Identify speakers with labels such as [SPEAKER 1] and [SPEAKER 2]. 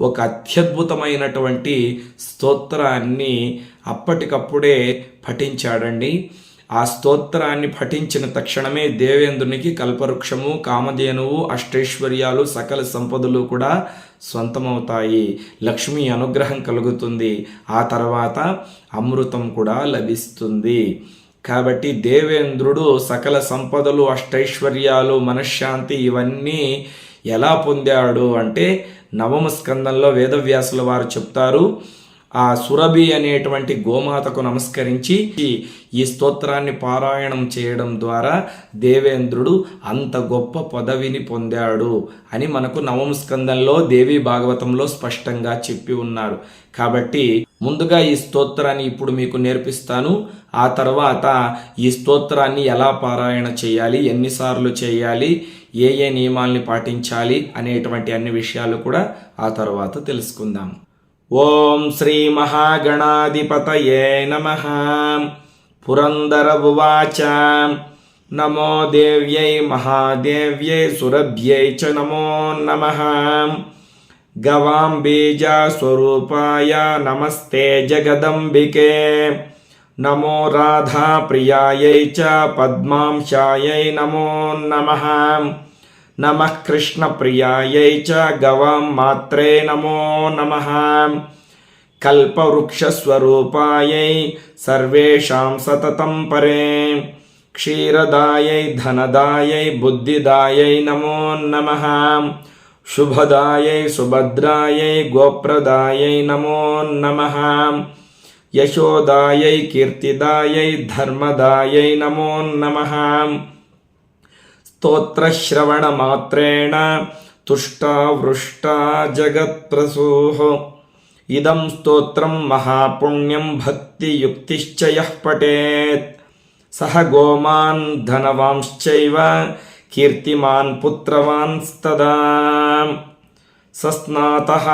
[SPEAKER 1] ఒక అత్యద్భుతమైనటువంటి స్తోత్రాన్ని అప్పటికప్పుడే పఠించాడండి. ఆ స్తోత్రాన్ని పఠించిన తక్షణమే దేవేంద్రునికి కల్పవృక్షము కామధేనువు అష్టైశ్వర్యాలు సకల సంపదలు కూడా సొంతమవుతాయి లక్ష్మి అనుగ్రహం కలుగుతుంది. ఆ తర్వాత అమృతం కూడా లభిస్తుంది. కాబట్టి దేవేంద్రుడు సకల సంపదలు అష్టైశ్వర్యాలు మనశ్శాంతి ఇవన్నీ ఎలా పొందాడు అంటే నవమ స్కందంలో వేదవ్యాసుల వారు చెప్తారు ఆ సురభి అనేటువంటి గోమాతకు నమస్కరించి ఈ స్తోత్రాన్ని పారాయణం చేయడం ద్వారా దేవేంద్రుడు అంత గొప్ప పదవిని పొందాడు అని మనకు నవమ స్కందంలో దేవి భాగవతంలో స్పష్టంగా చెప్పి ఉన్నారు కాబట్టి ముందుగా ఈ స్తోత్రాన్ని ఇప్పుడు మీకు నేర్పిస్తాను. ఆ తర్వాత ఈ స్తోత్రాన్ని ఎలా పారాయణ చేయాలి ఎన్నిసార్లు చేయాలి ఏ ఏ నియమాల్ని పాటించాలి అనేటువంటి అన్ని విషయాలు కూడా ఆ తర్వాత తెలుసుకుందాం. ఓం శ్రీ మహాగణాధిపతయే నమ. పురందర ఉవాచ నమో దేవ్యై మహాదేవ్యై సురభ్యై చ నమో నమ. గవాం బీజస్వరూపాయ నమస్తే జగదంబికే. నమో రాధా ప్రియాయై చ పద్మాంశాయై నమో నమః. నమః కృష్ణప్రియాయై చ గవాం మాత్రే నమో నమః. కల్పవృక్షస్వరూపాయై సర్వేషాం సతతం పరే. క్షీరదాయై ధనదాయై బుద్ధిదాయై నమో నమః శుభదాయై సుభద్రాయై గోప్రదాయై నమో నమః యశోదాయై కీర్తిదాయై ధర్మదాయై నమో నమః స్తోత్రశ్రవణమాత్రేణ తుష్టా వృష్టా జగత్ప్రసూః ఇదం స్తోత్రం మహాపుణ్యం భక్తియుక్తిశ్చ యః పఠేత్ సహ గోమాన్ ధనవాంశ్చైవ కీర్తిమాన్ పుత్రవాన్స్తదా సస్నాతః